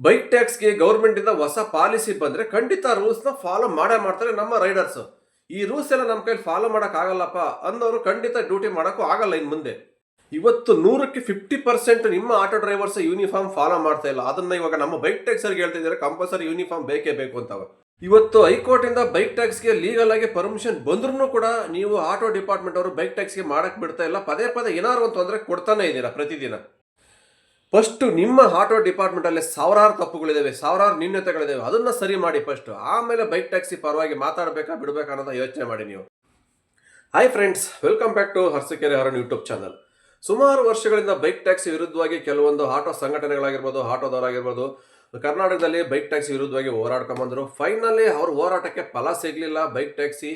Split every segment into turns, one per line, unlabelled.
Bike ಟ್ಯಾಕ್ಸ್ಗೆ government ಇಂದ ಹೊಸ policy ಬಂದ್ರೆ ಖಂಡಿತ ರೂಲ್ಸ್ನ ಫಾಲೋ ಮಾಡೇ ಮಾಡ್ತಾರೆ ನಮ್ಮ ರೈಡರ್ಸ್ ಈ ರೂಲ್ಸ್ ಎಲ್ಲ ನಮ್ಮ ಕೈಲಿ ಫಾಲೋ ಮಾಡಕ್ ಆಗಲ್ಲಪ್ಪ ಅನ್ನೋರು ಖಂಡಿತ ಡ್ಯೂಟಿ ಮಾಡಕ್ಕೂ ಆಗಲ್ಲ ಇನ್ ಮುಂದೆ. ಇವತ್ತು ನೂರಕ್ಕೆ ಫಿಫ್ಟಿ ಪರ್ಸೆಂಟ್ ನಿಮ್ಮ ಆಟೋ ಡ್ರೈವರ್ಸ್ ಯೂನಿಫಾರ್ಮ್ ಫಾಲೋ ಮಾಡ್ತಾ ಇಲ್ಲ. ಅದನ್ನ ಇವಾಗ ನಮ್ಮ ಬೈಕ್ ಟ್ಯಾಕ್ಸ್ ಅವ್ರಿಗೆ ಹೇಳ್ತಿದ್ದಾರೆ ಕಂಪಲ್ಸರಿ ಯೂನಿಫಾರ್ಮ್ ಬೇಕೇ ಬೇಕು ಅಂತವ ಇವತ್ತು ಹೈಕೋರ್ಟ್ ಇಂದ ಬೈಕ್ ಟ್ಯಾಕ್ಸ್ಗೆ ಲೀಗಲ್ ಆಗಿ ಪರ್ಮಿಷನ್ ಬಂದ್ರೂ ಕೂಡ ನೀವು ಆಟೋ ಡಿಪಾರ್ಟ್ಮೆಂಟ್ ಅವರು ಬೈಕ್ ಟ್ಯಾಕ್ಸ್ಗೆ ಮಾಡಕ್ ಬಿಡ್ತಾ ಇಲ್ಲ. ಪದೇ ಪದೇ ಏನಾದ್ರು ಒಂದು ತೊಂದರೆ ಕೊಡ್ತಾನೆ ಇದ್ದೀರಾ ಪ್ರತಿದಿನ. ಫಸ್ಟ್ ನಿಮ್ಮ ಆಟೋ ಡಿಪಾರ್ಟ್ಮೆಂಟಲ್ಲಿ ಸಾವಿರಾರು ತಪ್ಪುಗಳಿದ್ದಾವೆ ಸಾವಿರಾರು ನ್ಯೂನ್ಯತೆಗಳಿದ್ದಾವೆ ಅದನ್ನು ಸರಿ ಮಾಡಿ ಫಸ್ಟು. ಆಮೇಲೆ ಬೈಕ್ ಟ್ಯಾಕ್ಸಿ ಪರವಾಗಿ ಮಾತಾಡಬೇಕಾ, ಬಿಡಬೇಕಾ ಅನ್ನೋದ ಯೋಚನೆ ಮಾಡಿ ನೀವು. Hi friends welcome back to Harsakere ಅವರ ಯೂಟ್ಯೂಬ್ ಚಾನಲ್ ಸುಮಾರು ವರ್ಷಗಳಿಂದ ಬೈಕ್ ಟ್ಯಾಕ್ಸಿ ವಿರುದ್ಧವಾಗಿ ಕೆಲವೊಂದು ಆಟೋ ಸಂಘಟನೆಗಳಾಗಿರ್ಬೋದು, ಆಟೋದವರಾಗಿರ್ಬೋದು, ಕರ್ನಾಟಕದಲ್ಲಿ ಬೈಕ್ ಟ್ಯಾಕ್ಸಿ ವಿರುದ್ಧವಾಗಿ ಹೋರಾಡ್ಕೊಂಬಂದರು. ಫೈನಲಿ ಅವ್ರ ಹೋರಾಟಕ್ಕೆ ಫಲ ಸಿಗಲಿಲ್ಲ. ಬೈಕ್ ಟ್ಯಾಕ್ಸಿ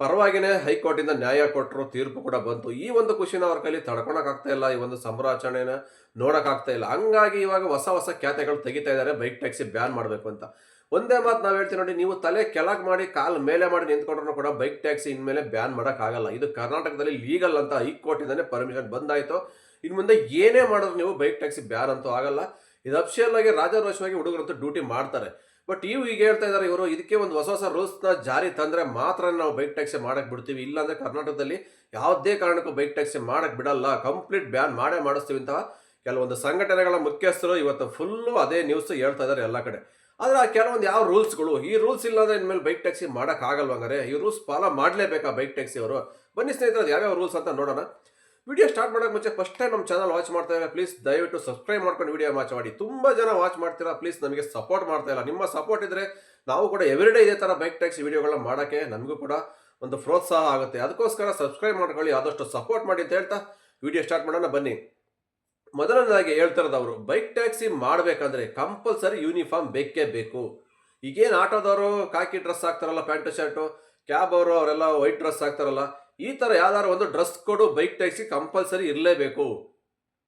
ಪರವಾಗಿನೇ ಹೈಕೋರ್ಟಿಂದ ನ್ಯಾಯ ಕೊಟ್ಟರು ತೀರ್ಪು ಕೂಡ ಬಂತು. ಈ ಒಂದು ಖುಷಿನ ಅವ್ರ ಕೈಲಿ ತಡ್ಕೊಳಕ್ಕಾಗ್ತಾ ಇಲ್ಲ, ಈ ಒಂದು ಸಂಭ್ರಾಚರಣೆನ ನೋಡೋಕ್ಕಾಗ್ತಾ ಇಲ್ಲ. ಹಂಗಾಗಿ ಇವಾಗ ಹೊಸ ಹೊಸ ಖ್ಯಾತೆಗಳು ತೆಗಿತಾ ಇದ್ದಾರೆ ಬೈಕ್ ಟ್ಯಾಕ್ಸಿ ಬ್ಯಾನ್ ಮಾಡಬೇಕು ಅಂತ. ಒಂದೇ ಮಾತು ನಾವು ಹೇಳ್ತೀವಿ ನೋಡಿ, ನೀವು ತಲೆ ಕೆಳಗೆ ಮಾಡಿ, ಕಾಲು ಮೇಲೆ ಮಾಡಿ ನಿಂತ್ಕೊಂಡ್ರು ಕೂಡ ಬೈಕ್ ಟ್ಯಾಕ್ಸಿ ಇನ್ಮೇಲೆ ಬ್ಯಾನ್ ಮಾಡೋಕ್ಕಾಗಲ್ಲ ಇದು ಕರ್ನಾಟಕದಲ್ಲಿ ಲೀಗಲ್ ಅಂತ ಹೈಕೋರ್ಟಿಂದಲೇ ಪರ್ಮಿಷನ್ ಬಂದಾಯಿತು. ಇನ್ನು ಮುಂದೆ ಏನೇ ಮಾಡಿದ್ರು ನೀವು ಬೈಕ್ ಟ್ಯಾಕ್ಸಿ ಬ್ಯಾನ್ ಅಂತೂ ಆಗಲ್ಲ. ಇದು ಅಫಿಷಿಯಲ್ ಆಗಿ ರಾಜಾರೋಷವಾಗಿ ಹುಡುಗರಂತೂ ಡ್ಯೂಟಿ ಮಾಡ್ತಾರೆ. ಬಟ್ ಇವು ಈಗ ಹೇಳ್ತಾ ಇದ್ದಾರೆ ಇವರು, ಇದಕ್ಕೆ ಒಂದು ಹೊಸ ಹೊಸ ರೂಲ್ಸ್ನ ಜಾರಿ ತಂದರೆ ಮಾತ್ರ ನಾವು ಬೈಕ್ ಟ್ಯಾಕ್ಸಿ ಮಾಡಕ್ ಬಿಡ್ತೀವಿ. ಇಲ್ಲಾಂದರೆ ಕರ್ನಾಟಕದಲ್ಲಿ ಯಾವುದೇ ಕಾರಣಕ್ಕೂ ಬೈಕ್ ಟ್ಯಾಕ್ಸಿ ಮಾಡಕ್ ಬಿಡಲ್ಲ. ಕಂಪ್ಲೀಟ್ ಬ್ಯಾನ್ ಮಾಡೇ ಮಾಡಿಸ್ತೀವಿ ಅಂತ ಕೆಲವೊಂದು ಸಂಘಟನೆಗಳ ಮುಖ್ಯಸ್ಥರು ಇವತ್ತು ಫುಲ್ಲು ಅದೇ ನ್ಯೂಸ್ ಹೇಳ್ತಾ ಇದ್ದಾರೆ ಎಲ್ಲ ಕಡೆ. ಆದರೆ ಆ ಕೆಲವೊಂದು ಯಾವ ರೂಲ್ಸ್ಗಳು ಈ ರೂಲ್ಸ್ ಇಲ್ಲಾಂದ್ರೆ ಇನ್ಮೇಲೆ ಬೈಕ್ ಟ್ಯಾಕ್ಸಿ ಮಾಡಕ್ ಹಂಗಾರೆ? ಈ ರೂಲ್ಸ್ ಫಾಲೋ ಮಾಡಲೇಬೇಕಾ ಬೈಕ್ ಟ್ಯಾಕ್ಸಿ ಅವರು? ಬನ್ನಿ ಸ್ನೇಹಿತರೆ ಯಾವ್ಯಾವ ರೂಲ್ಸ್ ಅಂತ ನೋಡೋಣ. ವಿಡಿಯೋ ಸ್ಟಾರ್ಟ್ ಮಾಡೋಕೆ ಮುಂಚೆ ಫಸ್ಟ್ ಟೈಮ್ ನಮ್ಮ ಚಾನಲ್ ವಾಚ್ ಮಾಡ್ತಾ ಇದ್ದಾರೆ ಪ್ಲೀಸ್ ದಯವಿಟ್ಟು ಸಬ್ಸ್ಕ್ರೈಬ್ ಮಾಡ್ಕೊಂಡು ವಿಡಿಯೋ ವಾಚ್ ಮಾಡಿ ತುಂಬ ಜನ ವಾಚ್ ಮಾಡ್ತೀರಾ ಪ್ಲೀಸ್ ನಮಗೆ ಸಪೋರ್ಟ್ ಮಾಡ್ತಾ ಇಲ್ಲ. ನಿಮ್ಮ ಸಪೋರ್ಟ್ ಇದ್ದರೆ ನಾವು ಕೂಡ ಎವ್ರಿಡೇ ಇದೇ ಥರ ಬೈಕ್ ಟ್ಯಾಕ್ಸಿ ವಿಡಿಯೋಗಳನ್ನ ಮಾಡೋಕ್ಕೆ ನಮಗೂ ಕೂಡ ಒಂದು ಪ್ರೋತ್ಸಾಹ ಆಗುತ್ತೆ. ಅದಕ್ಕೋಸ್ಕರ ಸಬ್ಸ್ಕ್ರೈಬ್ ಮಾಡ್ಕೊಳ್ಳಿ, ಆದಷ್ಟು ಸಪೋರ್ಟ್ ಮಾಡಿ ಅಂತ ಹೇಳ್ತಾ ವಿಡಿಯೋ ಸ್ಟಾರ್ಟ್ ಮಾಡೋಣ. ಬನ್ನಿ. ಮೊದಲನೇದಾಗಿ ಹೇಳ್ತಿರೋದು ಅವರು ಬೈಕ್ ಟ್ಯಾಕ್ಸಿ ಮಾಡಬೇಕಂದ್ರೆ ಕಂಪಲ್ಸರಿ ಯೂನಿಫಾರ್ಮ್ ಬೇಕೇ ಬೇಕು. ಈಗೇನು ಆಟೋದವರು ಕಾಕಿ ಡ್ರೆಸ್ ಹಾಕ್ತಾರಲ್ಲ ಪ್ಯಾಂಟು ಶರ್ಟು ಕ್ಯಾಬ್ ಅವರು, ಅವರೆಲ್ಲ ವೈಟ್ ಡ್ರೆಸ್ ಹಾಕ್ತಾರಲ್ಲ ಈ ಥರ ಯಾವ್ದಾದ್ರು ಒಂದು ಡ್ರೆಸ್ ಕೊಡು ಬೈಕ್ ಟ್ಯಾಕ್ಸಿ ಕಂಪಲ್ಸರಿ ಇರಲೇಬೇಕು.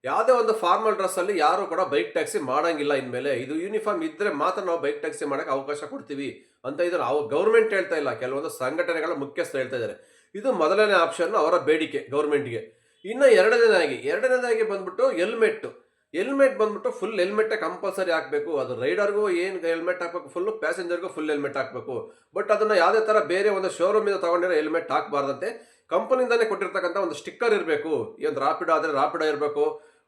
ಯಾವುದೇ ಒಂದು ಫಾರ್ಮಲ್ ಡ್ರೆಸ್ಸಲ್ಲಿ ಯಾರು ಕೂಡ ಬೈಕ್ ಟ್ಯಾಕ್ಸಿ ಮಾಡೋಂಗಿಲ್ಲ ಇನ್ಮೇಲೆ. ಇದು ಯೂನಿಫಾರ್ಮ್ ಇದ್ದರೆ ಮಾತ್ರ ನಾವು ಬೈಕ್ ಟ್ಯಾಕ್ಸಿ ಮಾಡೋಕ್ಕೆ ಅವಕಾಶ ಕೊಡ್ತೀವಿ ಅಂತ ಇದನ್ನು ಅವ್ರು ಗೌರ್ಮೆಂಟ್ ಹೇಳ್ತಾ ಇಲ್ಲ. ಕೆಲವೊಂದು ಸಂಘಟನೆಗಳ ಮುಖ್ಯಸ್ಥರು ಹೇಳ್ತಾ ಇದ್ದಾರೆ. ಇದು ಮೊದಲನೇ ಆಪ್ಷನ್ ಅವರ ಬೇಡಿಕೆ ಗೌರ್ಮೆಂಟ್ಗೆ ಇನ್ನು ಎರಡನೇದಾಗಿ ಎರಡನೇದಾಗಿ ಬಂದ್ಬಿಟ್ಟು ಹೆಲ್ಮೆಟ್ಟು ಹೆಲ್ಮೆಟ್ ಬಂದ್ಬಿಟ್ಟು ಫುಲ್ ಹೆಲ್ಮೆಟ್ಟೇ ಕಂಪಲ್ಸರಿ ಹಾಕಬೇಕು. ಅದು ರೈಡರ್ಗೂ ಏನು ಹೆಲ್ಮೆಟ್ ಹಾಕಬೇಕು ಫುಲ್ಲು ಪ್ಯಾಸೆಂಜರ್ಗೂ ಫುಲ್ ಹೆಲ್ಮೆಟ್ ಹಾಕಬೇಕು. ಬಟ್ ಅದನ್ನು ಯಾವುದೇ ಥರ ಬೇರೆ ಒಂದು ಶೋರೂಮಿಂದ ತಗೊಂಡಿರೋ ಹೆಲ್ಮೆಟ್ ಹಾಕಬಾರ್ದಂತೆ. ಕಂಪನಿಯಿಂದನೇ ಕೊಟ್ಟಿರ್ತಕ್ಕಂಥ ಒಂದು ಸ್ಟಿಕ್ಕರ್ ಇರಬೇಕು. ಈ ಒಂದು ರಾಪಿಡೋ ಆದರೆ ರಾಪಿಡೋ ಇರಬೇಕು.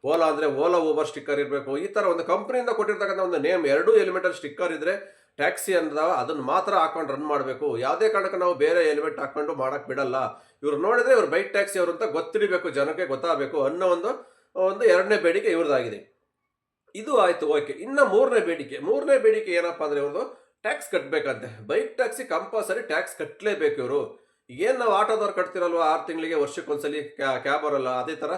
ಓಲಾ ಅಂದರೆ ಓಲಾ ಓವರ್ ಸ್ಟಿಕ್ಕರ್ ಇರಬೇಕು. ಈ ಥರ ಒಂದು ಕಂಪ್ನಿಯಿಂದ ಕೊಟ್ಟಿರ್ತಕ್ಕಂಥ ಒಂದು ನೇಮ್ ಎರಡೂ ಎಲಿಮೆಂಟಲ್ಲಿ ಸ್ಟಿಕ್ಕರ್ ಇದ್ದರೆ ಟ್ಯಾಕ್ಸಿ ಅಂದವ ಅದನ್ನು ಮಾತ್ರ ಹಾಕೊಂಡು ರನ್ ಮಾಡಬೇಕು. ಯಾವುದೇ ಕಾರಣಕ್ಕೆ ನಾವು ಬೇರೆ ಎಲಿಮೆಂಟ್ ಹಾಕೊಂಡು ಮಾಡೋಕ್ಕೆ ಬಿಡಲ್ಲ. ಇವ್ರು ನೋಡಿದ್ರೆ ಇವ್ರು ಬೈಕ್ ಟ್ಯಾಕ್ಸಿ ಅವರು ಅಂತ ಗೊತ್ತಿರಬೇಕು ಜನಕ್ಕೆ ಗೊತ್ತಾಗಬೇಕು ಅನ್ನೋ ಒಂದು ಒಂದು ಎರಡನೇ ಬೇಡಿಕೆ ಇವ್ರದ್ದಾಗಿದೆ ಇದು ಆಯಿತು, ಓಕೆ. ಇನ್ನು ಮೂರನೇ ಬೇಡಿಕೆ. ಮೂರನೇ ಬೇಡಿಕೆ ಏನಪ್ಪಾ ಅಂದರೆ ಇವ್ರದ್ದು ಟ್ಯಾಕ್ಸ್ ಕಟ್ಟಬೇಕಂತೆ ಬೈಕ್ ಟ್ಯಾಕ್ಸಿ ಕಂಪಲ್ಸರಿ ಟ್ಯಾಕ್ಸ್ ಕಟ್ಟಲೇಬೇಕು ಇವರು. ಏನು ನಾವು ಆಟೋದವ್ರು ಕಟ್ತಿರಲ್ವ? ಆರು ತಿಂಗಳಿಗೆ ವರ್ಷಕ್ಕೊಂದ್ಸಲಿ ಕ್ಯಾಬ್ ಬರಲ್ಲ ಅದೇ ಥರ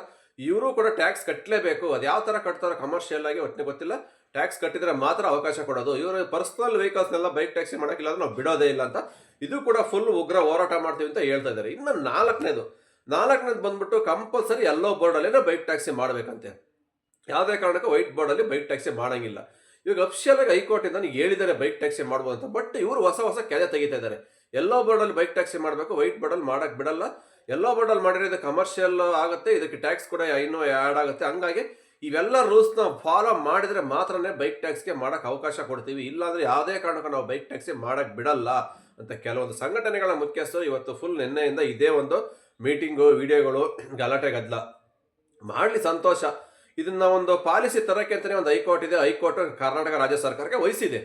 ಇವರು ಕೂಡ ಟ್ಯಾಕ್ಸ್ ಕಟ್ಟಲೇಬೇಕು ಅದು ಯಾವ ಥರ ಕಟ್ತಾರೋ ಕಮರ್ಷಿಯಲ್ ಆಗಿ ಒಟ್ಟಿಗೆ ಗೊತ್ತಿಲ್ಲ. ಟ್ಯಾಕ್ಸ್ ಕಟ್ಟಿದ್ರೆ ಮಾತ್ರ ಅವಕಾಶ ಕೊಡೋದು. ಇವರು ಪರ್ಸನಲ್ ವೆಹಿಕಲ್ಸ್ನೆಲ್ಲ ಬೈಕ್ ಟ್ಯಾಕ್ಸಿ ಮಾಡೋಕ್ಕಿಲ್ಲ ಅಂದ್ರೆ ನಾವು ಬಿಡೋದೇ ಇಲ್ಲ ಅಂತ ಇದು ಕೂಡ ಫುಲ್ ಉಗ್ರ ಹೋರಾಟ ಮಾಡ್ತೀವಿ ಅಂತ ಹೇಳ್ತಾ ಇದ್ದಾರೆ. ಇನ್ನು ನಾಲ್ಕನೇದು. ನಾಲ್ಕನೇದು ಬಂದ್ಬಿಟ್ಟು ಕಂಪಲ್ಸರಿ ಎಲ್ಲೋ ಬೋರ್ಡಲ್ಲೇ ಬೈಕ್ ಟ್ಯಾಕ್ಸಿ ಮಾಡಬೇಕಂತೆ. ಯಾವುದೇ ಕಾರಣಕ್ಕೂ ವೈಟ್ ಬೋರ್ಡಲ್ಲಿ ಬೈಕ್ ಟ್ಯಾಕ್ಸಿ ಮಾಡೋಂಗಿಲ್ಲ. ಇವಾಗ ಅಫಿಷಿಯಲ್ ಆಗಿ ಹೈಕೋರ್ಟಿಂದ ಹೇಳಿದ್ದಾರೆ ಬೈಕ್ ಟ್ಯಾಕ್ಸಿ ಮಾಡ್ಬೋದು ಅಂತ ಬಟ್ ಇವರು ಹೊಸ ಹೊಸ ಕೆಲೆ ತೆಗಿತಾ ಇದ್ದಾರೆ. ಎಲ್ಲೋ ಬೋರ್ಡಲ್ಲಿ ಬೈಕ್ ಟ್ಯಾಕ್ಸಿ ಮಾಡಬೇಕು ವೈಟ್ ಬೋರ್ಡಲ್ಲಿ ಮಾಡಕ್ ಬಿಡಲ್ಲ. ಎಲ್ಲೋ ಬೋರ್ಡಲ್ಲಿ ಮಾಡಿದ್ರೆ ಇದು ಕಮರ್ಷಿಯಲ್ ಆಗುತ್ತೆ, ಇದಕ್ಕೆ ಟ್ಯಾಕ್ಸ್ ಕೂಡ ಇನ್ನೂ ಆ್ಯಡ್ ಆಗುತ್ತೆ. ಹಂಗಾಗಿ ಇವೆಲ್ಲ ರೂಲ್ಸ್ನ ಫಾಲೋ ಮಾಡಿದ್ರೆ ಮಾತ್ರನೇ ಬೈಕ್ ಟ್ಯಾಕ್ಸ್ಗೆ ಮಾಡೋಕ್ಕೆ ಅವಕಾಶ ಕೊಡ್ತೀವಿ. ಇಲ್ಲಾಂದ್ರೆ ಯಾವುದೇ ಕಾರಣಕ್ಕೂ ನಾವು ಬೈಕ್ ಟ್ಯಾಕ್ಸಿ ಮಾಡೋಕ್ಕೆ ಬಿಡಲ್ಲ ಅಂತ ಕೆಲವೊಂದು ಸಂಘಟನೆಗಳ ಮುಖ್ಯಸ್ಥರು ಇವತ್ತು ಫುಲ್ ನಿನ್ನೆಯಿಂದ ಇದೇ ಒಂದು ಮೀಟಿಂಗು ವಿಡಿಯೋಗಳು ಗಲಾಟೆ, ಗದ್ದಲ. ಮಾಡಲಿ ಸಂತೋಷ. ಇದನ್ನ ಒಂದು ಪಾಲಿಸಿ ತರಕ್ಕೆ ಅಂತಲೇ ಒಂದು ಹೈಕೋರ್ಟ್ ಇದೆ. ಹೈಕೋರ್ಟ್ ಕರ್ನಾಟಕ ರಾಜ್ಯ ಸರ್ಕಾರಕ್ಕೆ ವಹಿಸಿದೆ.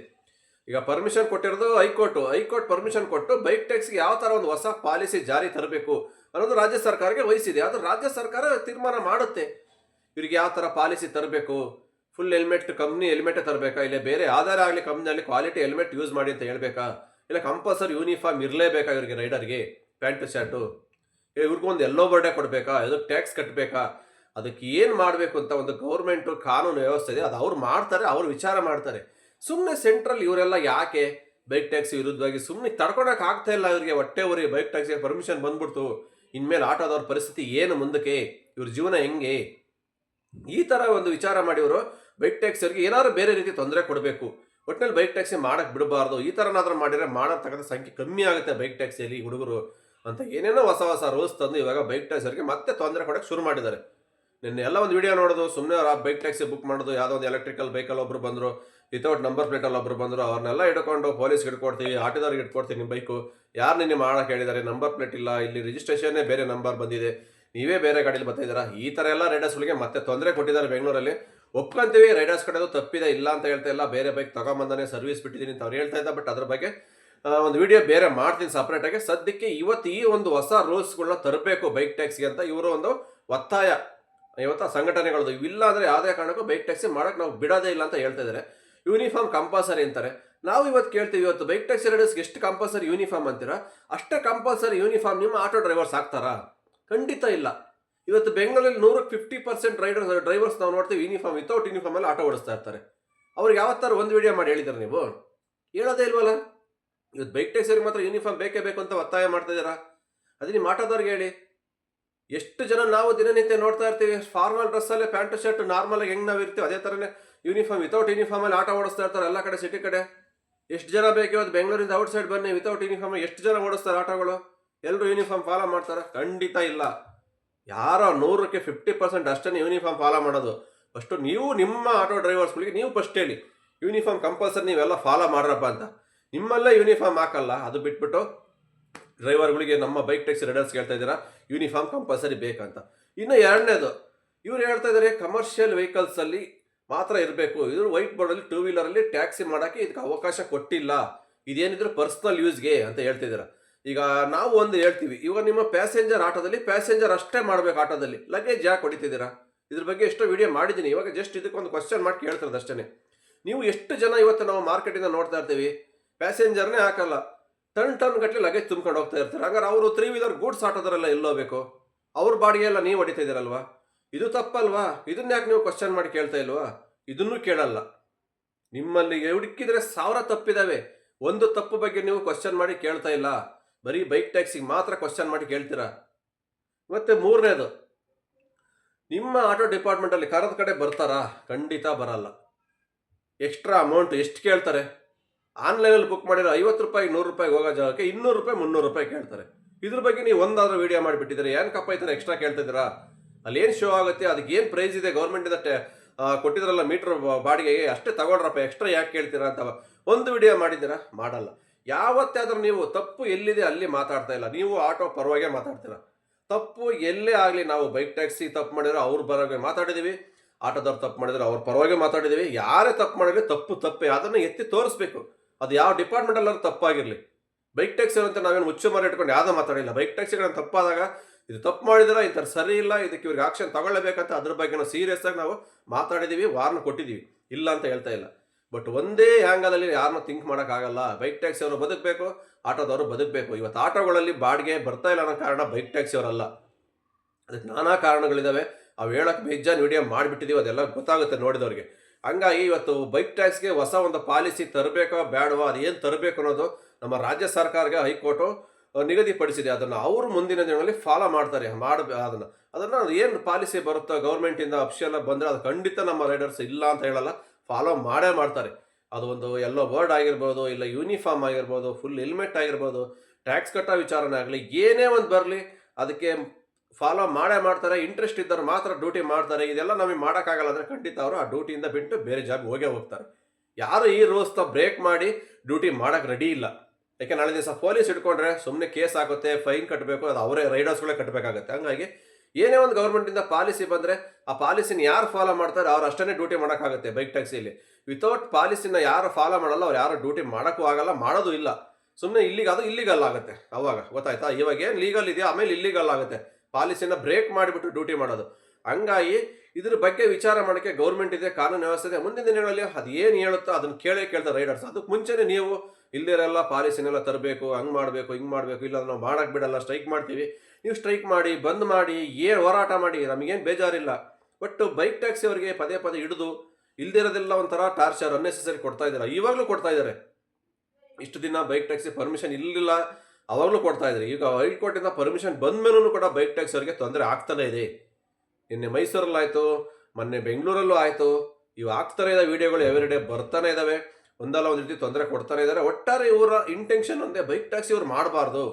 ಈಗ ಪರ್ಮಿಷನ್ ಕೊಟ್ಟಿರೋದು high court. High court permission ಕೊಟ್ಟು ಬೈಕ್ ಟ್ಯಾಕ್ಸ್ಗೆ ಯಾವ ಥರ ಒಂದು ಹೊಸ ಪಾಲಿಸಿ ಜಾರಿ ತರಬೇಕು ಅನ್ನೋದು ರಾಜ್ಯ ಸರ್ಕಾರಕ್ಕೆ ವಹಿಸಿದೆ. ಅದು ರಾಜ್ಯ ಸರ್ಕಾರ ತೀರ್ಮಾನ ಮಾಡುತ್ತೆ. ಇವ್ರಿಗೆ ಯಾವ ಥರ ಪಾಲಿಸಿ ತರಬೇಕು? ಫುಲ್ ಹೆಲ್ಮೆಟ್ ಕಂಪ್ನಿ ಹೆಲ್ಮೆಟ್ ತರಬೇಕಾ? ಇಲ್ಲ ಬೇರೆ ಆಧಾರ ಆಗಲಿ ಕಂಪ್ನಿಯಲ್ಲಿ ಕ್ವಾಲಿಟಿ ಹೆಲ್ಮೆಟ್ ಯೂಸ್ ಮಾಡಿ ಅಂತ ಹೇಳ್ಬೇಕಾ? ಇಲ್ಲ ಕಂಪಲ್ಸರಿ ಯೂನಿಫಾರ್ಮ್ ಇರಲೇಬೇಕಾ ಇವ್ರಿಗೆ ರೈಡರ್ಗೆ? ಪ್ಯಾಂಟ್ ಶರ್ಟು ಇವ್ರಿಗೊಂದು ಎಲ್ಲೋ ಬರ್ಡೇ ಕೊಡಬೇಕಾ? ಅದಕ್ಕೆ ಟ್ಯಾಕ್ಸ್ ಕಟ್ಟಬೇಕಾ ಅದಕ್ಕೆ ಏನು ಮಾಡಬೇಕು ಅಂತ ಒಂದು ಗೌರ್ಮೆಂಟು ಕಾನೂನು ವ್ಯವಸ್ಥೆ ಇದೆ. ಅದು ಅವ್ರು ಮಾಡ್ತಾರೆ, ಅವ್ರು ವಿಚಾರ ಮಾಡ್ತಾರೆ. ಸುಮ್ಮನೆ ಸೆಂಟ್ರಲ್ ಇವರೆಲ್ಲ ಯಾಕೆ ಬೈಕ್ ಟ್ಯಾಕ್ಸಿ ವಿರುದ್ಧವಾಗಿ ಸುಮ್ಮನೆ ತಡ್ಕೊಳಕ್ ಆಗ್ತಾ ಇಲ್ಲ ಇವರಿಗೆ? ಹೊಟ್ಟೆ ಊರಿ ಬೈಕ್ ಟ್ಯಾಕ್ಸಿಗೆ ಪರ್ಮಿಷನ್ ಬಂದ್ಬಿಡ್ತು. ಇನ್ಮೇಲೆ ಆಟೋದವ್ರ ಪರಿಸ್ಥಿತಿ ಏನು ಮುಂದಕ್ಕೆ? ಇವ್ರ ಜೀವನ ಹೆಂಗೆ? ಈ ಥರ ಒಂದು ವಿಚಾರ ಮಾಡಿ ಇವರು. ಬೈಕ್ ಟ್ಯಾಕ್ಸಿಯವ್ರಿಗೆ ಏನಾದ್ರು ಬೇರೆ ರೀತಿ ತೊಂದರೆ ಕೊಡಬೇಕು. ಒಟ್ಟಿನಲ್ಲಿ ಬೈಕ್ ಟ್ಯಾಕ್ಸಿ ಮಾಡಕ್ಕೆ ಬಿಡಬಾರ್ದು. ಈ ಥರನಾದ್ರೂ ಮಾಡಿದ್ರೆ ಮಾಡತಕ್ಕಂಥ ಸಂಖ್ಯೆ ಕಮ್ಮಿ ಆಗುತ್ತೆ ಬೈಕ್ ಟ್ಯಾಕ್ಸಿಯಲ್ಲಿ ಹುಡುಗರು ಅಂತ ಏನೇನೋ ಹೊಸ ಹೊಸ ರೂಲ್ಸ್ ತಂದು ಇವಾಗ ಬೈಕ್ ಟ್ಯಾಕ್ಸಿಯವ್ರಿಗೆ ಮತ್ತೆ ತೊಂದರೆ ಕೊಡಕ್ಕೆ ಶುರು ಮಾಡಿದ್ದಾರೆ. ನಿನ್ನೆ ಎಲ್ಲ ಒಂದು ವಿಡಿಯೋ ನೋಡೋದು ಸುಮ್ಮನೆ ಅವ್ರು ಆ ಬೈಕ್ ಟ್ಯಾಕ್ಸಿ ಬುಕ್ ಮಾಡೋದು, ಯಾವುದೋ ಒಂದು ಎಲೆಕ್ಟ್ರಿಕಲ್ ಬೈಕಲ್ಲಿ ಒಬ್ರು ಬಂದರು. ವಿತೌಟ್ ನಂಬರ್ ಪ್ಲೇಟಲ್ಲಿ ಒಬ್ಬರು ಬಂದರು, ಅವ್ರನ್ನೆಲ್ಲ ಹಿಡ್ಕೊಂಡು ಪೊಲೀಸ್ ಹಿಡ್ಕೊಡ್ತೀವಿ, ಆಟೋದವ್ರಿಗೆ ಹಿಡ್ಕೊಡ್ತೀವಿ ನಿಮ್ಮ ಬೈಕು ಯಾರು ನಿನ್ನೆ ಮಾಡಕ್ಕೆ ಹೇಳಿದ್ದಾರೆ? ನಂಬರ್ ಪ್ಲೇಟ್ ಇಲ್ಲ, ಇಲ್ಲಿ ರಿಜಿಸ್ಟ್ರೇಷನ್ನೇ ಬೇರೆ ನಂಬರ್ ಬಂದಿದೆ. ನೀವೇ ಬೇರೆ ಗಾಡೀಲಿ ಬರ್ತಾಯಿದ್ದೀರಾ ಈ ಥರ ಎಲ್ಲ ರೈಡರ್ಸ್ಗಳಿಗೆ ಮತ್ತೆ ತೊಂದರೆ ಕೊಟ್ಟಿದ್ದಾರೆ ಬೆಂಗಳೂರಲ್ಲಿ. ಒಪ್ಕೊಂತೀವಿ ರೈಡರ್ಸ್ ಕಡೆದು ತಪ್ಪಿದೆ, ಇಲ್ಲ ಅಂತ ಹೇಳ್ತಾ ಇಲ್ಲ. ಬೇರೆ ಬೈಕ್ ತಗೊಂಬಂದಾನೆ ಸರ್ವಿಸ್ ಬಿಟ್ಟಿದ್ದೀನಿ ಅಂತ ಅವ್ರು ಹೇಳ್ತಾ ಇದ್ದ ಬಟ್ ಅದ್ರ ಬಗ್ಗೆ ಒಂದು ವಿಡಿಯೋ ಬೇರೆ ಮಾಡ್ತೀನಿ ಸಪ್ರೇಟಾಗಿ ಸದ್ಯಕ್ಕೆ ಇವತ್ತು ಈ ಒಂದು ಹೊಸ ರೂಲ್ಸ್ಗಳನ್ನ ತರಬೇಕು ಬೈಕ್ ಟ್ಯಾಕ್ಸಿಗೆ ಅಂತ ಇವರು ಒಂದು ಒತ್ತಾಯ. ಇವತ್ತು ಸಂಘಟನೆಗಳದು ಇವಿಲ್ಲ ಅಂದರೆ ಯಾವುದೇ ಕಾರಣಕ್ಕೂ ಬೈಕ್ ಟ್ಯಾಕ್ಸಿ ಮಾಡೋಕ್ಕೆ ನಾವು ಬಿಡೋದೇ ಇಲ್ಲ ಅಂತ ಹೇಳ್ತಾ ಇದ್ದಾರೆ. ಯೂನಿಫಾರ್ಮ್ ಕಂಪಲ್ಸರಿ ಅಂತಾರೆ. ನಾವು ಇವತ್ತು ಕೇಳ್ತೀವಿ ಇವತ್ತು ಬೈಕ್ ಟ್ಯಾಕ್ಸಿ ರೈಡರ್ಸ್ಗೆ ಎಷ್ಟು ಕಂಪಲ್ಸರಿ ಯೂನಿಫಾರ್ಮ್ ಅಂತೀರಾ? ಅಷ್ಟೇ ಕಂಪಲ್ಸರಿ ಯೂನಿಫಾರ್ಮ್ ನಿಮ್ಮ ಆಟೋ ಡ್ರೈವರ್ಸ್ ಹಾಕ್ತಾರಾ? ಖಂಡಿತ ಇಲ್ಲ. ಇವತ್ತು ಬೆಂಗಳೂರಲ್ಲಿ ನೂರಕ್ಕೆ ಫಿಫ್ಟಿ ಪರ್ಸೆಂಟ್ ರೈಡರ್ಸ್ ಡ್ರೈವರ್ಸ್ ನಾವು ನೋಡ್ತೀವಿ ಯೂನಿಫಾರ್ಮ್ ವಿತೌಟ್ ಯೂನಿಫಾರ್ಮಲ್ಲಿ ಆಟೋ ಓಡಿಸ್ತಾ ಇರ್ತಾರೆ. ಅವ್ರಿಗೆ ಯಾವತ್ತಾರು ಒಂದು ವಿಡಿಯೋ ಮಾಡಿ ಹೇಳಿದಾರೆ ನೀವು? ಹೇಳೋದೇ ಇಲ್ವಲ್ಲ? ಇವತ್ತು ಬೈಕ್ ಟ್ಯಾಕ್ಸಿಗೆ ಮಾತ್ರ ಯೂನಿಫಾರ್ಮ್ ಬೇಕೇ ಬೇಕು ಅಂತ ಒತ್ತಾಯ ಮಾಡ್ತಾ ಇದ್ದೀರಾ? ಅದೇ ನಿಮ್ಮ ಆಟೋದವ್ರಿಗೆ ಹೇಳಿ. ಎಷ್ಟು ಜನ ನಾವು ದಿನನಿತ್ಯ ನೋಡ್ತಾ ಇರ್ತೀವಿ ಫಾರ್ಮಲ್ ಡ್ರೆಸ್ಸಲ್ಲೇ ಪ್ಯಾಂಟ್ ಶರ್ಟ್ ನಾರ್ಮಲ್ ಆಗಿ ಹೆಂಗೆ ನಾವು ಇರ್ತೀವಿ, ಅದೇ ಥರನೇ ಯೂನಿಫಾರ್ಮ್ ವಿತೌಟ್ ಯೂನಿಫಾರ್ಮಲ್ಲಿ ಆಟ ಓಡಿಸ್ತಾ ಇರ್ತಾರೆ ಎಲ್ಲ ಕಡೆ ಸಿಟಿ ಕಡೆ. ಎಷ್ಟು ಜನ ಬೇಕು ಇವತ್ತು ಬೆಂಗಳೂರಿಂದ ಔಟ್ ಸೈಡ್ ಬನ್ನಿ ವಿತೌಟ್ ಯೂನಿಫಾರ್ಮ್ ಎಷ್ಟು ಜನ ಓಡಿಸ್ತಾರೆ ಆಟೋಗಳು? ಎಲ್ಲರೂ ಯೂನಿಫಾರ್ಮ್ ಫಾಲೋ ಮಾಡ್ತಾರೆ? ಖಂಡಿತ ಇಲ್ಲ. ಯಾರೋ ನೂರಕ್ಕೆ ಫಿಫ್ಟಿ ಪರ್ಸೆಂಟ್ ಅಷ್ಟೇ ಯೂನಿಫಾರ್ಮ್ ಫಾಲೋ ಮಾಡೋದು. ಫಸ್ಟು ನೀವು ನಿಮ್ಮ ಆಟೋ ಡ್ರೈವರ್ಸ್ಗಳಿಗೆ ನೀವು ಫಸ್ಟ್ ಹೇಳಿ ಯೂನಿಫಾರ್ಮ್ ಕಂಪಲ್ಸರಿ ನೀವೆಲ್ಲ ಫಾಲೋ ಮಾಡ್ರಪ್ಪ ಅಂತ. ನಿಮ್ಮಲ್ಲೇ ಯೂನಿಫಾರ್ಮ್ ಹಾಕಲ್ಲ, ಅದು ಬಿಟ್ಬಿಟ್ಟು ಡ್ರೈವರ್ಗಳಿಗೆ ನಮ್ಮ ಬೈಕ್ ಟ್ಯಾಕ್ಸಿ ರೈಡರ್ಸ್ ಹೇಳ್ತಾ ಇದ್ದೀರಾ ಯೂನಿಫಾರ್ಮ್ ಕಂಪಲ್ಸರಿ ಬೇಕಂತ. ಇನ್ನು ಎರಡನೇದು, ಇವ್ರು ಹೇಳ್ತಾ ಇದ್ದಾರೆ ಕಮರ್ಷಿಯಲ್ ವೆಹಿಕಲ್ಸಲ್ಲಿ ಮಾತ್ರ ಇರಬೇಕು. ಇದು ವೈಟ್ ಬೋರ್ಡಲ್ಲಿ ಟೂ ವೀಲರಲ್ಲಿ ಟ್ಯಾಕ್ಸಿ ಮಾಡೋಕ್ಕೆ ಇದಕ್ಕೆ ಅವಕಾಶ ಕೊಟ್ಟಿಲ್ಲ. ಇದೇನಿದ್ರು ಪರ್ಸ್ನಲ್ ಯೂಸ್ಗೆ ಅಂತ ಹೇಳ್ತಿದ್ದೀರ ಈಗ ನಾವು ಒಂದು ಹೇಳ್ತೀವಿ, ಇವಾಗ ನಿಮ್ಮ ಪ್ಯಾಸೆಂಜರ್ ಆಟೋದಲ್ಲಿ ಪ್ಯಾಸೆಂಜರ್ ಅಷ್ಟೇ ಮಾಡಬೇಕು ಆಟೋದಲ್ಲಿ. ಲಗೇಜ್ ಯಾಕೆ ಹೊಡಿತಿದ್ದೀರಾ? ಇದ್ರ ಬಗ್ಗೆ ಎಷ್ಟೋ ವಿಡಿಯೋ ಮಾಡಿದ್ದೀನಿ. ಇವಾಗ ಜಸ್ಟ್ ಇದಕ್ಕೊಂದು ಕ್ವಶನ್ ಮಾಡಿ ಕೇಳ್ತಿರೋದು ಅಷ್ಟೇ ನೀವು ಎಷ್ಟು ಜನ ಇವತ್ತು ನಾವು ಮಾರ್ಕೆಟಿಂದ ನೋಡ್ತಾ ಇರ್ತೀವಿ? ಪ್ಯಾಸೆಂಜರ್ನೇ ಹಾಕಲ್ಲ. ಟನ್ ಟನ್ ಗಟ್ಟಲೆ ಲಗೇಜ್ ತುಂಬ್ಕೊಂಡು ಹೋಗ್ತಾ ಇರ್ತಾರೆ. ಹಾಗಾದ್ರೆ ಅವರು ತ್ರೀ ವೀಲರ್ ಗೂಡ್ಸ್ ಆಟೋದರೆಲ್ಲ ಎಲ್ಲೋಬೇಕು ಅವ್ರ ಬಾಡಿಗೆ ಎಲ್ಲ ನೀವು ಹೊಡಿತಾ ಇದ್ದೀರಲ್ವಾ ಇದು ತಪ್ಪಲ್ವಾ? ಇದನ್ನ ಯಾಕೆ ನೀವು ಕ್ವಶನ್ ಮಾಡಿ ಕೇಳ್ತಾ ಇಲ್ವಾ? ಇದನ್ನೂ ಕೇಳಲ್ಲ. ನಿಮ್ಮಲ್ಲಿ ಹುಡುಕಿದ್ರೆ ಸಾವಿರ ತಪ್ಪಿದಾವೆ. ಒಂದು ತಪ್ಪು ಬಗ್ಗೆ ನೀವು ಕ್ವಶನ್ ಮಾಡಿ ಕೇಳ್ತಾ ಇಲ್ಲ. ಬರೀ ಬೈಕ್ ಟ್ಯಾಕ್ಸಿಗೆ ಮಾತ್ರ ಕ್ವಶನ್ ಮಾಡಿ ಕೇಳ್ತೀರಾ? ಮತ್ತೆ ಮೂರನೇದು, ನಿಮ್ಮ ಆಟೋ ಡಿಪಾರ್ಟ್ಮೆಂಟಲ್ಲಿ ಕರೆದ ಕಡೆ ಬರ್ತಾರಾ? ಖಂಡಿತ ಬರಲ್ಲ. ಎಕ್ಸ್ಟ್ರಾ ಅಮೌಂಟ್ ಎಷ್ಟು ಕೇಳ್ತಾರೆ? ಆನ್ಲೈನಲ್ಲಿ ಬುಕ್ ಮಾಡಿರೋ ಐವತ್ತು ರೂಪಾಯಿ, ನೂರು ರೂಪಾಯಿಗೆ ಹೋಗೋ ಜಾಗಕ್ಕೆ ಇನ್ನೂರು ರೂಪಾಯಿ, ಮುನ್ನೂರು ರೂಪಾಯಿ ಕೇಳ್ತಾರೆ. ಇದ್ರ ಬಗ್ಗೆ ನೀವು ಒಂದಾದ್ರೂ ವಿಡಿಯೋ ಮಾಡಿಬಿಟ್ಟಿದ್ದೀರಾ? ಏನು ಕಪ್ಪ ಈ ಥರ ಎಕ್ಸ್ಟ್ರಾ ಕೇಳ್ತಿದ್ದೀರಾ? ಅಲ್ಲಿ ಏನು ಶೋ ಆಗುತ್ತೆ? ಅದಕ್ಕೆ ಏನು ಪ್ರೈಸ್ ಇದೆ? ಗೌರ್ಮೆಂಟಿಂದ ಟೆ ಕೊಟ್ಟಿದ್ರಲ್ಲ ಮೀಟ್ರ್ ಬಾಡಿಗೆಗೆ, ಅಷ್ಟೇ ತಗೊಳ್ರಪ್ಪ ಎಕ್ಸ್ಟ್ರಾ ಯಾಕೆ ಕೇಳ್ತೀರಾ ಅಂತ ಒಂದು ವಿಡಿಯೋ ಮಾಡಿದ್ದೀರಾ? ಮಾಡಲ್ಲ. ಯಾವತ್ತಾದರೂ ನೀವು ತಪ್ಪು ಎಲ್ಲಿದೆ ಅಲ್ಲಿ ಮಾತಾಡ್ತಾ ಇಲ್ಲ. ನೀವು ಆಟೋ ಪರವಾಗೇ ಮಾತಾಡ್ತೀರಾ? ತಪ್ಪು ಎಲ್ಲೇ ಆಗಲಿ ನಾವು ಬೈಕ್ ಟ್ಯಾಕ್ಸಿ ತಪ್ಪು ಮಾಡಿದ್ರೆ ಅವ್ರ ಪರವಾಗಿ ಮಾತಾಡಿದ್ದೀವಿ ಆಟೋದವ್ರು ತಪ್ಪು ಮಾಡಿದ್ರೆ ಅವ್ರ ಪರವಾಗಿ ಮಾತಾಡಿದ್ದೀವಿ ಯಾರೇ ತಪ್ಪು ಮಾಡಿದ್ರೆ ತಪ್ಪು ತಪ್ಪೇ. ಅದನ್ನು ಎತ್ತಿ ತೋರಿಸ್ಬೇಕು. ಅದು ಯಾವ ಡಿಪಾರ್ಟ್ಮೆಂಟಲ್ಲಾದ್ರೂ ತಪ್ಪಾಗಿರಲಿ. ಬೈಕ್ ಟ್ಯಾಕ್ಸಿ ಅಂತ ನಾವೇನು ಮುಚ್ಚು ಮರ ಇಟ್ಕೊಂಡು ಯಾವುದೋ ಮಾತಾಡಿಲ್ಲ. ಬೈಕ್ ಟ್ಯಾಕ್ಸಿಗಳನ್ನ ತಪ್ಪಾದಾಗ ಇದು ತಪ್ಪು ಮಾಡಿದ್ರೆ, ಈ ಥರ ಸರಿ ಇಲ್ಲ, ಇದಕ್ಕೆ ಇವ್ರಿಗೆ ಆಕ್ಷನ್ ತಗೊಳ್ಳಬೇಕಂತ ಅದ್ರ ಬಗ್ಗೆ ನಾವು ಸೀರಿಯಸ್ ಆಗಿ ನಾವು ಮಾತಾಡಿದ್ದೀವಿ ವಾರ್ನ ಕೊಟ್ಟಿದ್ದೀವಿ ಇಲ್ಲ ಅಂತ ಹೇಳ್ತಾ ಇಲ್ಲ. ಬಟ್ ಒಂದೇ ಹ್ಯಾಂಗಲಲ್ಲಿ ಯಾರನ್ನೂ ಥಿಂಕ್ ಮಾಡೋಕ್ಕಾಗಲ್ಲ. ಬೈಕ್ ಟ್ಯಾಕ್ಸಿ ಅವರು ಬದುಕಬೇಕು, ಆಟೋದವರು ಬದುಕಬೇಕು. ಇವತ್ತು ಆಟೋಗಳಲ್ಲಿ ಬಾಡಿಗೆ ಬರ್ತಾ ಇಲ್ಲ ಅನ್ನೋ ಕಾರಣ ಬೈಕ್ ಟ್ಯಾಕ್ಸಿ ಅವರಲ್ಲ. ಅದಕ್ಕೆ ನಾನಾ ಕಾರಣಗಳಿದ್ದಾವೆ ಅವು ಹೇಳಕ್ಕೆ ಬೇಜಾನ್ ವಿಡಿಯೋ ಮಾಡಿಬಿಟ್ಟಿದ್ದೀವಿ ಅದೆಲ್ಲ ಗೊತ್ತಾಗುತ್ತೆ ನೋಡಿದವ್ರಿಗೆ. ಹಂಗಾಗಿ ಇವತ್ತು ಬೈಕ್ ಟ್ಯಾಕ್ಸ್ಗೆ ಹೊಸ ಒಂದು ಪಾಲಿಸಿ ತರಬೇಕೋ ಬೇಡವೋ ಅದು ಏನು ತರಬೇಕು ಅನ್ನೋದು ನಮ್ಮ ರಾಜ್ಯ ಸರ್ಕಾರಕ್ಕೆ ಹೈಕೋರ್ಟು ನಿಗದಿಪಡಿಸಿದೆ. ಅದನ್ನು ಅವರು ಮುಂದಿನ ದಿನಗಳಲ್ಲಿ ಫಾಲೋ ಮಾಡ್ತಾರೆ, ಮಾಡ, ಅದನ್ನು. ಅದನ್ನು ಏನು ಪಾಲಿಸಿ ಬರುತ್ತೋ ಗೌರ್ಮೆಂಟಿಂದ ಅಫಿಷಿಯಲ್ ಬಂದರೆ ಅದು ಖಂಡಿತ ನಮ್ಮ ರೈಡರ್ಸ್ ಇಲ್ಲ ಅಂತ ಹೇಳಲ್ಲ. ಫಾಲೋ ಮಾಡೇ ಮಾಡ್ತಾರೆ. ಅದು ಒಂದು ಎಲ್ಲೋ ವರ್ಡ್ ಆಗಿರ್ಬೋದು, ಇಲ್ಲ ಯೂನಿಫಾರ್ಮ್ ಆಗಿರ್ಬೋದು ಫುಲ್ ಹೆಲ್ಮೆಟ್ ಆಗಿರ್ಬೋದು ಟ್ಯಾಕ್ಸ್ ಕಟ್ಟೋ ವಿಚಾರನೇ ಆಗಲಿ, ಏನೇ ಒಂದು ಬರಲಿ, ಅದಕ್ಕೆ ಫಾಲೋ ಮಾಡೇ ಮಾಡ್ತಾರೆ ಇಂಟ್ರೆಸ್ಟ್ ಇದ್ದವ್ರು ಮಾತ್ರ ಡ್ಯೂಟಿ ಮಾಡ್ತಾರೆ, ಇದೆಲ್ಲ ನಮಗೆ ಮಾಡೋಕ್ಕಾಗಲ್ಲ ಅಂದರೆ ಖಂಡಿತ ಅವರು ಆ ಡ್ಯೂಟಿಯಿಂದ ಬಿಟ್ಟು ಬೇರೆ ಜಾಬ್ ಹೋಗೇ ಹೋಗ್ತಾರೆ. ಯಾರು ಈ ರೂಲ್ಸ್ನ ಬ್ರೇಕ್ ಮಾಡಿ ಡ್ಯೂಟಿ ಮಾಡೋಕ್ಕೆ ರೆಡಿ ಇಲ್ಲ. ಯಾಕೆ ನಾಳೆ ದಿವಸ ಪೊಲೀಸ್ ಹಿಡ್ಕೊಂಡ್ರೆ ಸುಮ್ಮನೆ ಕೇಸ್ ಆಗುತ್ತೆ ಫೈನ್ ಕಟ್ಟಬೇಕು ಅದು ಅವರೇ ರೈಡರ್ಸ್ಗಳೇ ಕಟ್ಟಬೇಕಾಗುತ್ತೆ ಹಂಗಾಗಿ ಏನೇ ಒಂದು ಗೌರ್ಮೆಂಟಿಂದ ಪಾಲಿಸಿ ಬಂದರೆ ಆ ಪಾಲಿಸಿನ ಯಾರು ಫಾಲೋ ಮಾಡ್ತಾರೆ ಅವ್ರು ಅಷ್ಟೇ ಡ್ಯೂಟಿ ಮಾಡೋಕ್ಕಾಗುತ್ತೆ ಬೈಕ್ ಟ್ಯಾಕ್ಸಿಲಿ ವಿತೌಟ್ ಪಾಲಿಸಿನ ಯಾರು ಫಾಲೋ ಮಾಡಲ್ಲ, ಅವ್ರು ಯಾರು ಡ್ಯೂಟಿ ಮಾಡೋಕ್ಕೂ ಆಗಲ್ಲ, ಮಾಡೋದು ಇಲ್ಲ. ಸುಮ್ಮನೆ ಇಲ್ಲಿಗೆ ಅದು ಇಲ್ಲಿಗಲ್ ಆಗುತ್ತೆ ಅವಾಗ. ಗೊತ್ತಾಯ್ತಾ? ಇವಾಗ ಏನು ಲೀಗಲ್ ಇದೆಯಾ ಆಮೇಲೆ ಇಲ್ಲಿಗಲ್ ಆಗುತ್ತೆ. ಪಾಲಿಸಿನ ಬ್ರೇಕ್ ಮಾಡಿಬಿಟ್ಟು ಡ್ಯೂಟಿ ಮಾಡೋದು. ಹಂಗಾಗಿ ಇದ್ರ ಬಗ್ಗೆ ವಿಚಾರ ಮಾಡೋಕ್ಕೆ ಗೌರ್ಮೆಂಟ್ ಇದೆ, ಕಾನೂನು ವ್ಯವಸ್ಥೆ ಇದೆ. ಮುಂದಿನ ದಿನಗಳಲ್ಲಿ ಅದು ಏನು ಹೇಳುತ್ತೋ ಅದನ್ನು ಕೇಳೇ ಕೇಳ್ತಾರೆ ರೈಡರ್ಸ್. ಅದಕ್ಕೆ ಮುಂಚೆನೇ ನೀವು ಇಲ್ದಿರೆಲ್ಲ ಪಾಲಿಸಿನೆಲ್ಲ ತರಬೇಕು, ಹಂಗೆ ಮಾಡಬೇಕು, ಹಿಂಗೆ ಮಾಡಬೇಕು, ಇಲ್ಲ ನಾವು ಮಾಡೋಕ್ಕೆ ಬಿಡಲ್ಲ, ಸ್ಟ್ರೈಕ್ ಮಾಡ್ತೀವಿ. ನೀವು ಸ್ಟ್ರೈಕ್ ಮಾಡಿ, ಬಂದ್ ಮಾಡಿ, ಏನು ಹೋರಾಟ ಮಾಡಿ, ನಮಗೇನು ಬೇಜಾರಿಲ್ಲ. ಬಟ್ ಬೈಕ್ ಟ್ಯಾಕ್ಸಿ ಅವರಿಗೆ ಪದೇ ಪದೇ ಹಿಡಿದು ಇಲ್ದಿರೋದೆಲ್ಲ ಒಂಥರ ಟಾರ್ಚರ್ ಅನ್ನೆಸೆಸರಿ ಕೊಡ್ತಾ ಇದ್ದಾರೆ. ಇವಾಗಲೂ ಕೊಡ್ತಾ ಇದ್ದಾರೆ. ಇಷ್ಟು ದಿನ ಬೈಕ್ ಟ್ಯಾಕ್ಸಿ ಪರ್ಮಿಷನ್ ಇರಲಿಲ್ಲ ಅವಾಗಲೂ ಕೊಡ್ತಾ ಇದ್ದಾರೆ ಈಗ ಹೈಕೋರ್ಟಿಂದ ಪರ್ಮಿಷನ್ ಬಂದ ಮೇಲೂ ಕೂಡ ಬೈಕ್ ಟ್ಯಾಕ್ಸಿ ಅವರಿಗೆ ತೊಂದರೆ ಆಗ್ತಾನೆ ಇದೆ. ನಿನ್ನೆ ಮೈಸೂರಲ್ಲಾಯಿತು ಮೊನ್ನೆ ಬೆಂಗಳೂರಲ್ಲೂ ಆಯಿತು. ಇವು ಆಗ್ತಾನೆ ಇದೆ ವಿಡಿಯೋಗಳು ಎವ್ರಿ ಬರ್ತಾನೆ ಇದ್ದಾವೆ ಒಂದಲ್ಲ ಒಂದು ರೀತಿ ತೊಂದರೆ ಕೊಡ್ತಾನೆ ಇದ್ದಾರೆ ಒಟ್ಟಾರೆ ಇವರ ಇಂಟೆನ್ಷನ್ ಒಂದೇ ಬೈಕ್ ಟ್ಯಾಕ್ಸಿ ಇವ್ರು ಮಾಡಬಾರ್ದು.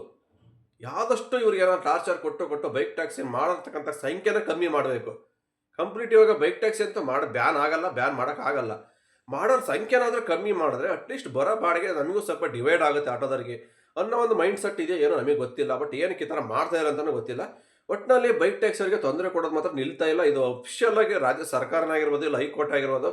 ಯಾವುದಷ್ಟು ಇವ್ರಿಗೆ ಟಾರ್ಚರ್ ಕೊಟ್ಟು ಕೊಟ್ಟು ಬೈಕ್ ಟ್ಯಾಕ್ಸಿ ಮಾಡಿರ್ತಕ್ಕಂಥ ಸಂಖ್ಯೆನ ಕಮ್ಮಿ ಮಾಡಬೇಕು. ಕಂಪ್ಲೀಟ್ ಇವಾಗ ಬೈಕ್ ಟ್ಯಾಕ್ಸಿ ಅಂತ ಮಾಡಿ ಬ್ಯಾನ್ ಆಗಲ್ಲ ಬ್ಯಾನ್ ಮಾಡೋಕ್ಕಾಗಲ್ಲ ಮಾಡೋರ ಸಂಖ್ಯೆನಾದರೂ ಕಮ್ಮಿ ಮಾಡಿದ್ರೆ ಅಟ್ಲೀಸ್ಟ್ ಬರೋ ಬಾಡಿಗೆ ನಮಗೂ ಸ್ವಲ್ಪ ಡಿವೈಡ್ ಆಗುತ್ತೆ ಆಟೋದರಿಗೆ ಅನ್ನೋ ಒಂದು ಮೈಂಡ್ ಸೆಟ್ ಇದೆ ಏನೋ ನಮಗೆ ಗೊತ್ತಿಲ್ಲ. ಬಟ್ ಏನಕ್ಕೆ ಈ ಥರ ಮಾಡ್ತಾ ಇಲ್ಲ ಅಂತಲೂ ಗೊತ್ತಿಲ್ಲ. ಒಟ್ಟಿನಲ್ಲಿ ಬೈಕ್ ಟ್ಯಾಕ್ಸರಿಗೆ ತೊಂದರೆ ಕೊಡೋದು ಮಾತ್ರ ನಿಲ್ತಾ ಇಲ್ಲ. ಇದು ಅಫಿಷಿಯಲ್ ಆಗಿ ರಾಜ್ಯ ಸರ್ಕಾರನಾಗಿರ್ಬೋದು, ಇಲ್ಲ ಹೈಕೋರ್ಟ್ ಆಗಿರ್ಬೋದು,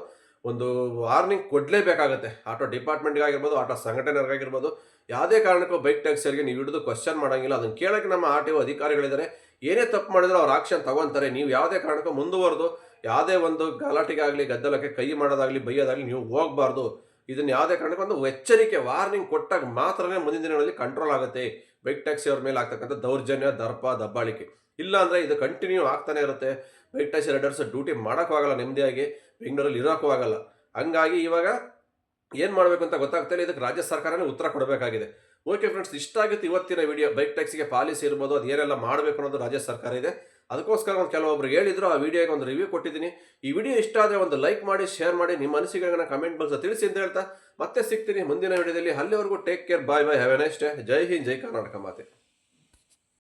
ಒಂದು ವಾರ್ನಿಂಗ್ ಕೊಡಲೇಬೇಕಾಗುತ್ತೆ. ಆಟೋ ಡಿಪಾರ್ಟ್ಮೆಂಟ್ಗಾಗಿರ್ಬೋದು ಆಟೋ ಸಂಘಟನೆಗಾಗಿರ್ಬೋದು ಯಾವುದೇ ಕಾರಣಕ್ಕೂ ಬೈಕ್ ಟ್ಯಾಕ್ಸರಿಗೆ ನೀವು ಹಿಡಿದು ಕ್ವಶನ್ ಮಾಡೋಂಗಿಲ್ಲ. ಅದನ್ನು ಕೇಳೋಕ್ಕೆ ನಮ್ಮ ಆರ್ ಟಿ ಒ ಅಧಿಕಾರಿಗಳಿದ್ದಾರೆ. ಏನೇ ತಪ್ಪು ಮಾಡಿದ್ರು ಅವ್ರು ಆಕ್ಷನ್ ತಗೊಂತಾರೆ. ನೀವು ಯಾವುದೇ ಕಾರಣಕ್ಕೂ ಮುಂದುವರೆದು, ಯಾವುದೇ ಒಂದು ಗಲಾಟೆಗಾಗಲಿ, ಗದ್ದಲಕ್ಕೆ ಕೈ ಮಾಡೋದಾಗಲಿ, ಬೈಯೋದಾಗಲಿ ನೀವು ಹೋಗಬಾರ್ದು. ಇದನ್ನ ಯಾವುದೇ ಕಾರಣಕ್ಕೂ ಒಂದು ಎಚ್ಚರಿಕೆ ವಾರ್ನಿಂಗ್ ಕೊಟ್ಟಾಗ ಮಾತ್ರನೇ ಮುಂದಿನ ದಿನಗಳಲ್ಲಿ ಕಂಟ್ರೋಲ್ ಆಗುತ್ತೆ. ಬೈಕ್ ಟ್ಯಾಕ್ಸಿ ಅವ್ರ ಮೇಲೆ ಆಗ್ತಕ್ಕಂಥ ದೌರ್ಜನ್ಯ, ದರ್ಪ, ದಬ್ಬಾಳಿಕೆ. ಇಲ್ಲಾಂದರೆ ಇದು ಕಂಟಿನ್ಯೂ ಆಗ್ತಾನೆ ಇರುತ್ತೆ. ಬೈಕ್ ಟ್ಯಾಕ್ಸಿ ರೈಡರ್ಸ್ ಡ್ಯೂಟಿ ಮಾಡೋಕ್ಕೂ ಆಗಲ್ಲ ನೆಮ್ಮದಿಯಾಗಿ, ಬೆಂಗಳೂರಲ್ಲಿ ಇರೋಕ್ಕೂ ಆಗಲ್ಲ. ಹಂಗಾಗಿ ಇವಾಗ ಏನು ಮಾಡಬೇಕು ಅಂತ ಗೊತ್ತಾಗ್ತಾ ಇಲ್ಲ. ಇದಕ್ಕೆ ರಾಜ್ಯ ಸರ್ಕಾರನೇ ಉತ್ತರ ಕೊಡಬೇಕಾಗಿದೆ. ಓಕೆ ಫ್ರೆಂಡ್ಸ್ ಇಷ್ಟ ಆಗಿತ್ತು ಇವತ್ತಿನ ವಿಡಿಯೋ ಬೈಕ್ ಟ್ಯಾಕ್ಸಿಗೆ ಪಾಲಿಸಿ ಇರ್ಬೋದು ಅದು ಏನೆಲ್ಲ ಮಾಡಬೇಕು ಅನ್ನೋದು ರಾಜ್ಯ ಸರ್ಕಾರ ಇದೆ. ಅದಕ್ಕೋಸ್ಕರ ಒಂದು ಕೆಲವೊಬ್ರು ಹೇಳಿದ್ರು, ಆ ವಿಡಿಯೋಗೆ ಒಂದು ರಿವ್ಯೂ ಕೊಟ್ಟಿದ್ದೀನಿ. ಈ ವಿಡಿಯೋ ಇಷ್ಟ ಆದರೆ ಒಂದು ಲೈಕ್ ಮಾಡಿ ಶೇರ್ ಮಾಡಿ, ನಿಮ್ಮ ಅನಿಸಿಕೆಗಳನ್ನ ಕಮೆಂಟ್ ಬಾಕ್ಸ್ ತಿಳಿಸಿ ಅಂತ ಹೇಳ್ತಾ ಮತ್ತೆ ಸಿಗ್ತೀನಿ ಮುಂದಿನ ವಿಡಿಯೋದಲ್ಲಿ. ಅಲ್ಲಿವರೆಗೂ take care bye bye have a next ಜೈ ಹಿಂದ್, ಜೈ ಕರ್ನಾಟಕ ಮಾತೆ.